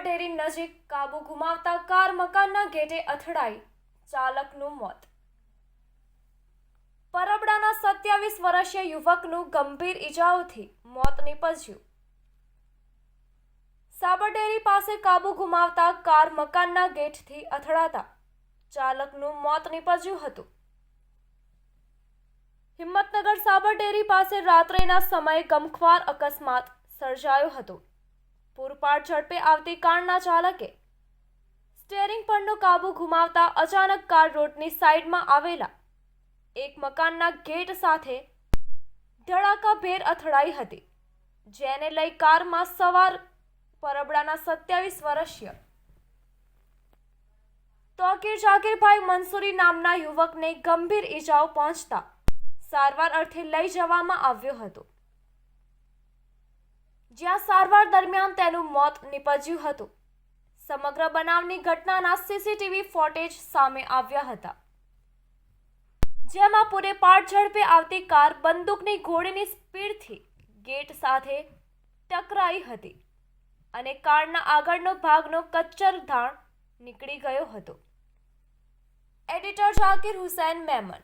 Dairy નજીક કાબુ ગુમાવતા કાર મકાનના ગેટે અથડાઈ ચાલકનું મોત. પરબડાના સત્યાવીસ વર્ષીય યુવકનું ગંભીર ઈજાઓથી મોત નીપજ્યું. સાબરડેરી પાસે કાબુ ગુમાવતા કાર મકાનના ગેટથી અથડાતા ચાલકનું મોત નીપજ્યું હતું. હિંમતનગર સાબરડેરી પાસે રાત્રેના સમયે ગમખ્વાર અકસ્માત સર્જાયો હતો. પૂરપાટ ઝડપે આવતી કારના ચાલકે સ્ટેરિંગ પરનો કાબુ ગુમાવતા અચાનક કાર રોડની સાઈડમાં આવેલા એક મકાનના ગેટ સાથે ધડાકાભેર અથડાઈ હતી, જેને લઈ કારમાં સવાર પરબડાના સત્યાવીસ વર્ષીય તોકીર જાકીરભાઈ મંસૂરી નામના યુવકને ગંભીર ઈજાઓ પહોંચતા સારવાર અર્થે લઈ જવામાં આવ્યો હતો. જ્યાં સારવાર દરમિયાન તેનું મોત નીપજ્યું હતું. સમગ્ર બનાવની ઘટનાના સીસીટીવી ફોટેજ સામે આવ્યા હતા. જેમાં પૂરેપાટ ઝડપે આવતી કાર બંદૂકની ઘોડીની સ્પીડથી ગેટ સાથે ટકરાઈ હતી અને કારના આગળનો ભાગનો કચ્ચર ધાણ નીકળી ગયો હતો. એડિટર ઝાકિર હુસૈન મેમન